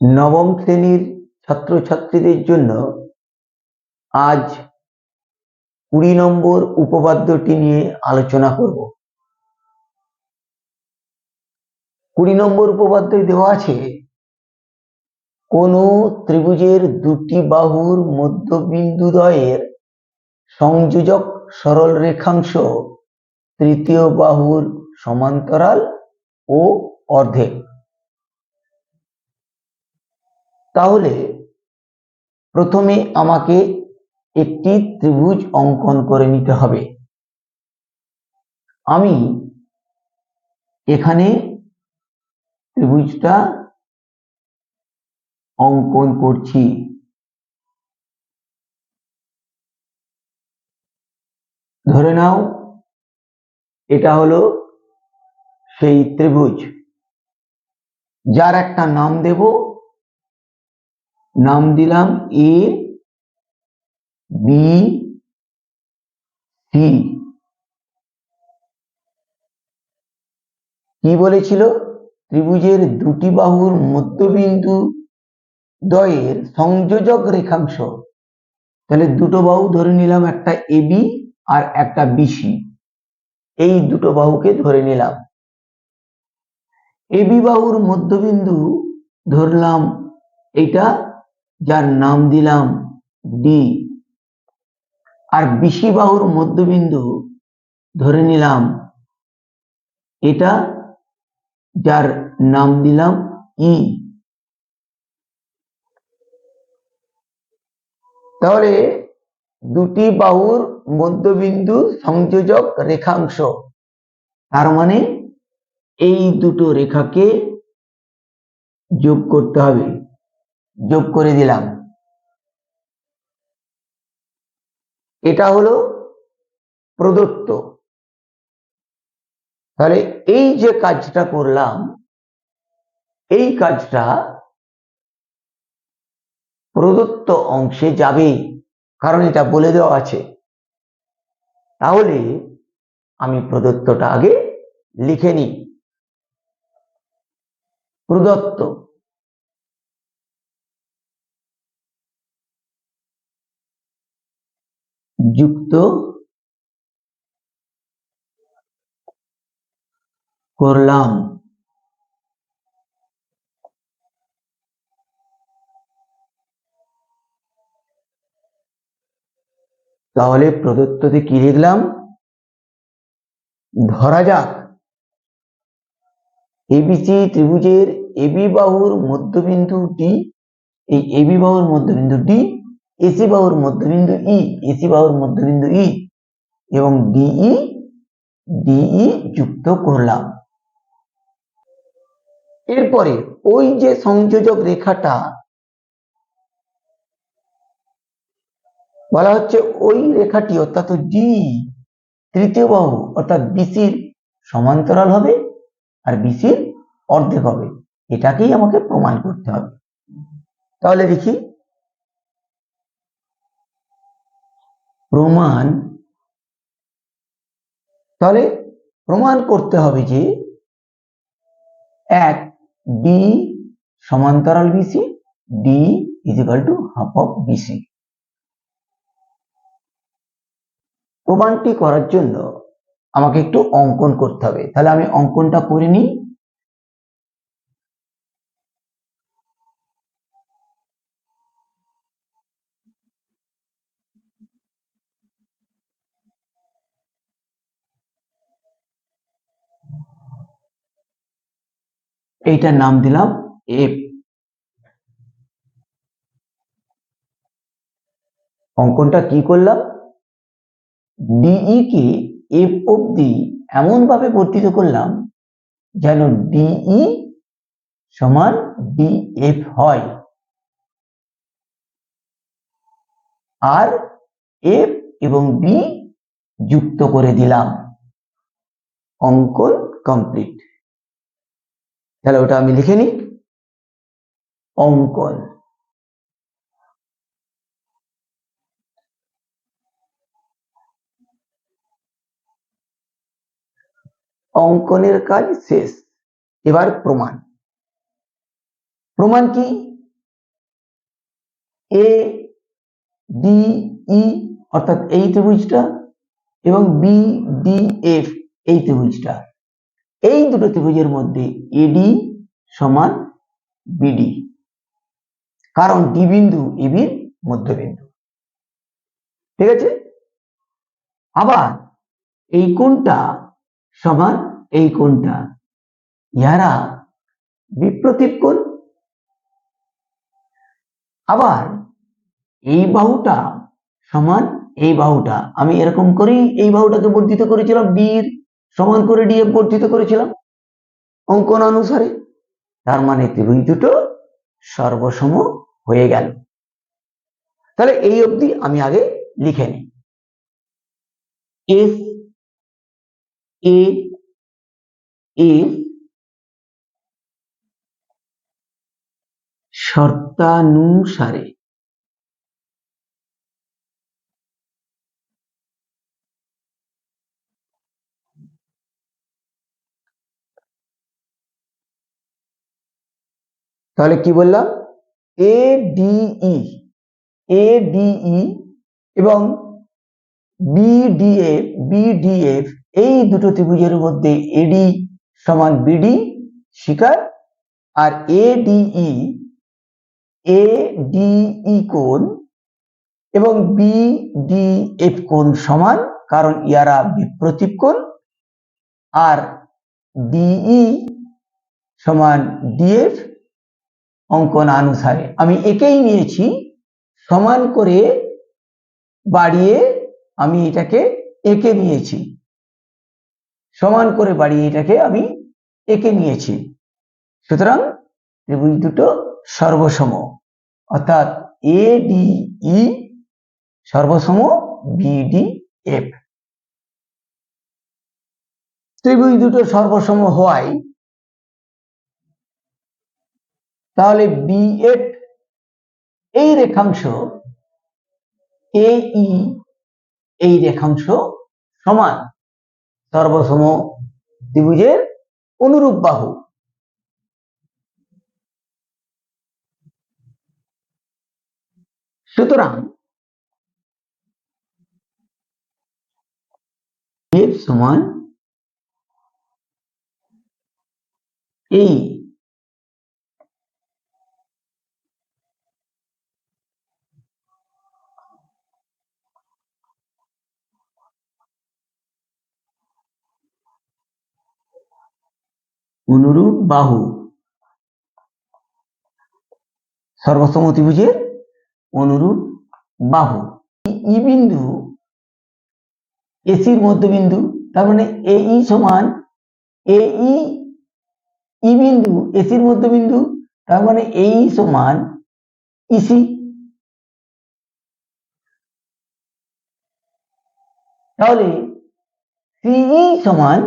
নবম শ্রেণির ছাত্রছাত্রীদের জন্য আজ কুড়ি নম্বর উপপাদ্যটি নিয়ে আলোচনা করব। কুড়ি নম্বর উপপাদ্যে দেওয়া আছে, কোন ত্রিভুজের দুটি বাহুর মধ্যবিন্দুদ্বয়ের সংযোজক সরল রেখাংশ তৃতীয় বাহুর সমান্তরাল ও অর্ধেক। তাহলে প্রথমে আমাকে একটি ত্রিভুজ অঙ্কন করে নিতে হবে। আমি এখানে ত্রিভুজটা অঙ্কন করছি। ধরে নাও, এটা হলো সেই ত্রিভুজ। যার একটা নাম দেব নাম দিলাম এ বি সি কি বলেছিল? ত্রিভুজের দুটি বাহুর মধ্যবিন্দু দ্বয়ের সংযোজক রেখাংশ। তাহলে দুটো বাহু ধরে নিলাম একটা এবি আর একটা বিসি এই দুটো বাহুকে ধরে নিলাম। এবি বাহুর মধ্যবিন্দু ধরলাম এটা যার নাম দিলাম ডি আর বিসি বাহুর মধ্যবিন্দু ধরে নিলাম এটা, যার নাম দিলাম ই তাহলে দুটি বাহুর মধ্যবিন্দু সংযোজক রেখাংশ, তার মানে এই দুটো রেখাকে যোগ করতে হবে। যোগ করে দিলাম। এটা হলো প্রদত্ত। তাহলে এই যে কাজটা করলাম, এই কাজটা প্রদত্ত অংশে যাবে, কারণ এটা বলে দেওয়া আছে। তাহলে আমি প্রদত্তটা আগে লিখে নিই। প্রদত্ত। যুক্ত করলাম। তাহলে প্রদত্ততে কি লিখলাম? ধরা যাক। এবিসি ত্রিভুজের এবি বাহুর মধ্যবিন্দুটি এই এবি বাহুর মধ্যবিন্দু ডি এসি বাহুর মধ্যবিন্দু ই, এসি বাহুর মধ্যবিন্দু ই এবং ডিই ডিই যুক্ত করলাম। এরপরে ওই যে সংযোজক রেখাটা, বলা হচ্ছে ওই রেখাটি অর্থাৎ ডি, তৃতীয় বাহু অর্থাৎ বিসির সমান্তরাল হবে আর বিসির অর্ধেক হবে। এটাকেই আমাকে প্রমাণ করতে হবে। তাহলে দেখি প্রমাণ, তাহলে প্রমাণ করতে হবে যে এক ডি সমান্তরাল B C D is equal to half of B C প্রমাণটি করার জন্য আমাকে একটু অঙ্কন করতে হবে। তাহলে আমি অঙ্কনটা করে নিই। এইটার নাম দিলাম এফ অঙ্কনটা কি করলাম? ডিই কে এফ অব্দি এমন ভাবে বর্ধিত করলাম যেন ডিই সমান ডিএফ হয়। আর এফ এবং বি যুক্ত করে দিলাম। অঙ্কন কমপ্লিট। তাহলে ওটা আমি লিখে নিই। অঙ্কন। অঙ্কনের কাজ শেষ। এবার প্রমাণ। প্রমাণ কি? এ ডি ই অর্থাৎ এই ত্রিভুজটা এবং বি ডি এফ এই ত্রিভুজটা। এই দুটো ত্রিভুজের মধ্যে এডি সমান বিডি কারণ ডি বিন্দু এবির মধ্যবিন্দু। ঠিক আছে? আবার এই কোণটা সমান এই কোণটা। ইহারা বিপ্রতীপ কোণ। আবার এই বাহুটা সমান এই বাহুটা। আমি এরকম করেই এই বাহুটাকে বর্ধিত করেছিলাম ডির সমান করে দিয়ে বর্ধিত করেছিলাম। অঙ্কন অনুসারে। তার মানে ত্রিভুজ দুটো সর্বসম হয়ে গেল। তাহলে এই অবধি আমি আগে লিখে নিই। এস এ শর্তানুসারে তাহলে কি বললাম? এ ডিই এ ডিই এবং বিডিএফ বিডিএফ এই দুটো ত্রিভুজের মধ্যে এডি সমান বিডি শিকার। আর এ ডিই এ ডিই কোণ এবং বিডিএফ কোণ সমান, কারণ ইয়ারা বিপ্রতীপ কোণ। আর ডিই সমান ডিএফ অঙ্কন অনুসারে আমি একেই নিয়েছি, সমান করে বাড়িয়ে আমি এটাকে একে নিয়েছি। সমান করে বাড়িয়ে এটাকে আমি একে নিয়েছি। সুতরাং ত্রিভুজ দুটো সর্বসম। অর্থাৎ এ ই সর্বসম বিডি এফ ত্রিভুজ দুটো সর্বসম হওয়ায় তাহলে বিএফ এই রেখাংশ এ ই এই রেখাংশ সমান সর্বসম ত্রিভুজের অনুরূপ বাহু। সুতরাং সমান এই অনুরূপ বাহু। সর্বসম ত্রিভুজের অনুরূপ বাহু। ই বিন্দু, এসির মধ্যবিন্দু, তার মানে এই সমান এই, ই বিন্দু, এসির মধ্যবিন্দু, তার মানে এই সমান ইসি। তাহলে সিই সমান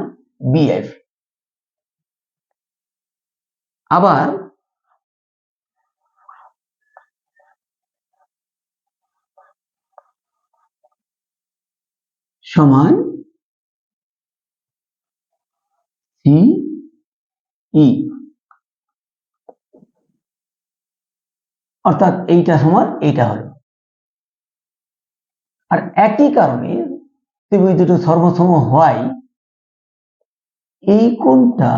বিএফ। আবার সমান সি ই অর্থাৎ এইটা সমান এইটা হলো আর একই কারণে ত্রিভুজ দুটো সর্বসম হওয়ায় এই কোণটা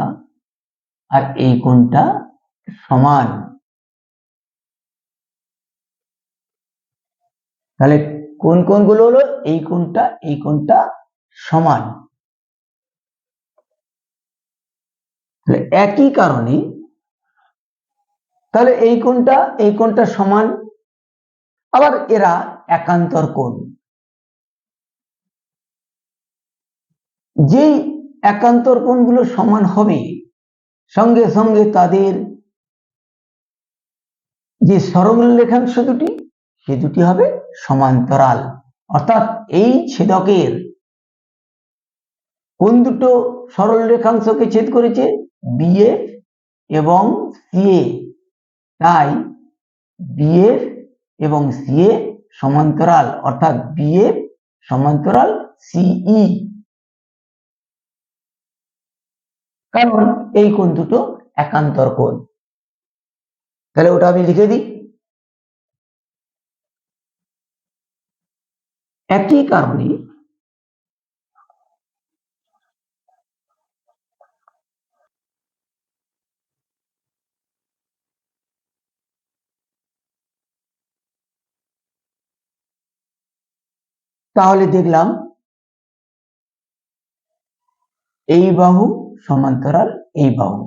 আর এই কোণটা সমান। তাহলে কোন কোণগুলো হলো? এই কোণটা এই কোণটা সমান। তাহলে একই কারণে, তাহলে এই কোণটা এই কোণটা সমান। আবার এরা একান্তর কোণ। যেই একান্তর কোণগুলো সমান হবে সঙ্গে সঙ্গে তাদের যে সরল রেখাংশ দুটি সে দুটি হবে সমান্তরাল। অর্থাৎ এই ছেদকের কোন দুটো সরল রেখাংশকে ছেদ করেছে? বিএফ এবং সিএ তাই বিএফ এবং সিএ সমান্তরাল। অর্থাৎ বিএফ সমান্তরাল সিই কারণ এই কোণ দুটো একান্তর কোণ। তাহলে ওটা আমি লিখে দিই। একই কারণে তাহলে দেখলাম এই বাহু সমান্তরাল এই বাহু।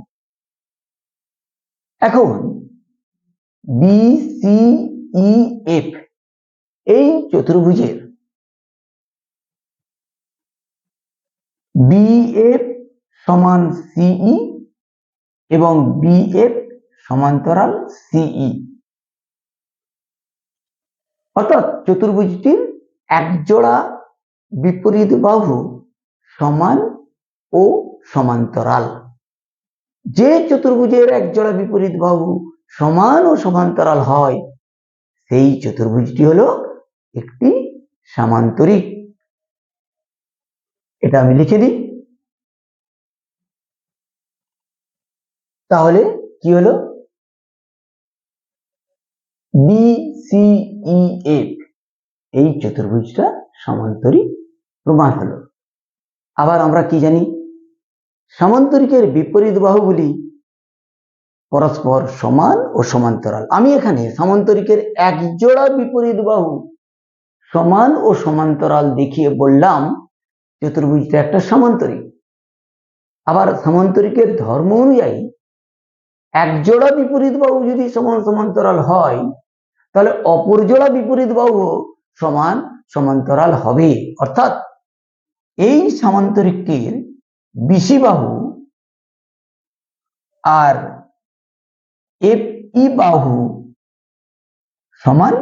এখন বি সি ই এফ এই চতুর্ভুজের বিএফ সমান সিই এবং বিএফ সমান্তরাল সিই অর্থাৎ চতুর্ভুজটির একজোড়া বিপরীত বাহু সমান ও সমান্তরাল। যে চতুর্ভুজের একজোড়া বিপরীত বাহু সমান ও সমান্তরাল হয়, সেই চতুর্ভুজটি হলো একটি সামান্তরিক। এটা আমি লিখে দিই। তাহলে কি হলো? বিসিইএফ এই চতুর্ভুজটা সমান্তরিক প্রমাণ হলো। আবার আমরা কি জানি? সামান্তরিকের বিপরীত বাহুগুলি পরস্পর সমান ও সমান্তরাল। আমি এখানে সামান্তরিকের এক জোড়া বিপরীত বাহু সমান ও সমান্তরাল দেখিয়ে বললাম, চতুর্ভুজটা একটা সামান্তরিক। আবার সামান্তরিকের ধর্ম অনুযায়ী এক জোড়া বিপরীত বাহু যদি সমান সমান্তরাল হয়, তাহলে অপর জোড়া বিপরীত বাহু সমান সমান্তরাল হবে। অর্থাৎ এই সামান্তরিকটির বিসি বাহু আর এফ ই বাহু সমান,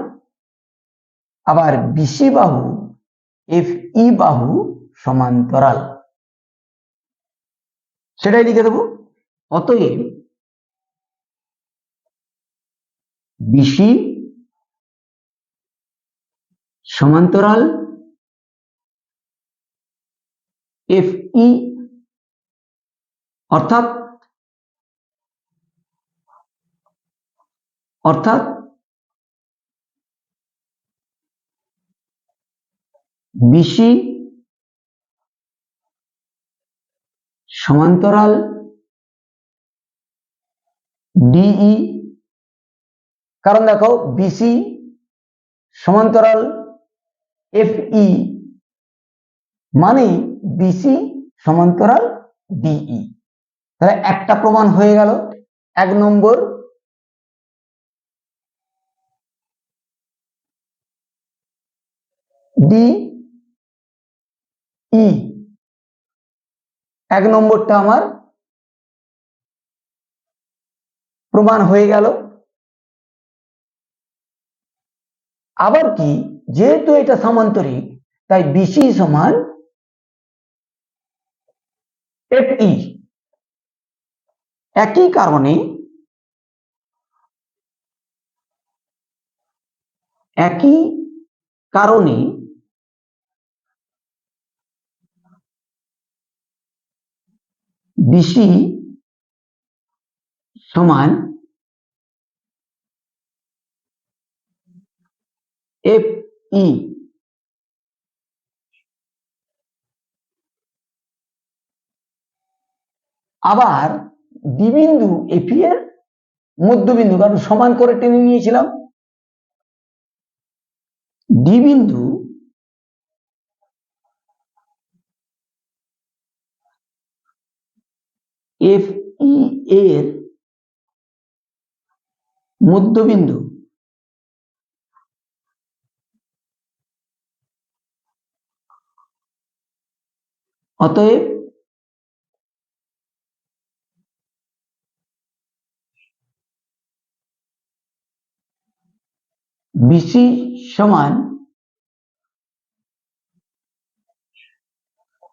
আবার বিসি বাহু এফ ই বাহু সমান্তরাল। সেটাই লিখে দেবো। অতএব বিসি সমান্তরাল এফ ই অর্থাৎ অর্থাৎ বিসি সমান্তরাল ডিই কারণ দেখো বিসি সমান্তরাল এফই মানে বিসি সমান্তরাল ডিই। তাহলে একটা প্রমাণ হয়ে গেল। এক নম্বর ডি ই এক নম্বরটা আমার প্রমাণ হয়ে গেল। আবার কি, যেহেতু এটা সামান্তরিক, তাই বিসি সমান এফই একই কারণে একই কারণে বিসি সমান এফ ই আবার ডি বিন্দু এপি এর মধ্যবিন্দু, কারণ সমান করে টেনে নিয়েছিলাম। ডি বিন্দু এফ ই এর মধ্যবিন্দু অতএব বিসি সমান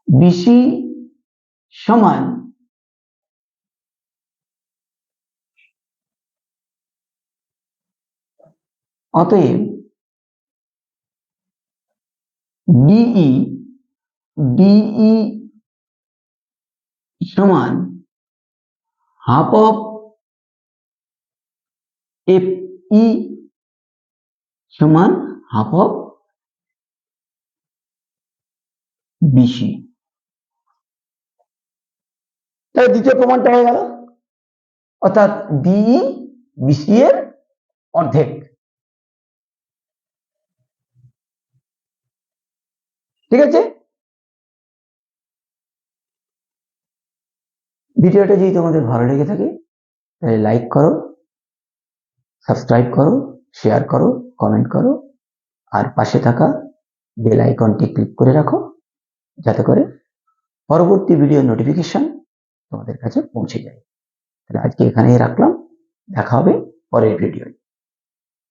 বিসি সমান অতএব ডিই ডিই সমান হাফ অফ এফ ই সমান হাফ অফ বিসি তাহলে দ্বিতীয় প্রমাণটা হয়ে গেল। অর্থাৎ ডিই বিসি এর অর্ধেক। ঠিক আছে? ভিডিওটা যদি তোমাদের ভালো লেগে থাকে, তাহলে লাইক করো সাবস্ক্রাইব করো শেয়ার করো কমেন্ট করো, আর পাশে থাকা বেল আইকনটি ক্লিক করে রাখো, যাতে করে পরবর্তী ভিডিও নোটিফিকেশন তোমাদের কাছে পৌঁছে যায়। তাহলে আজকে এখানেই রাখলাম, দেখা হবে পরের ভিডিওয়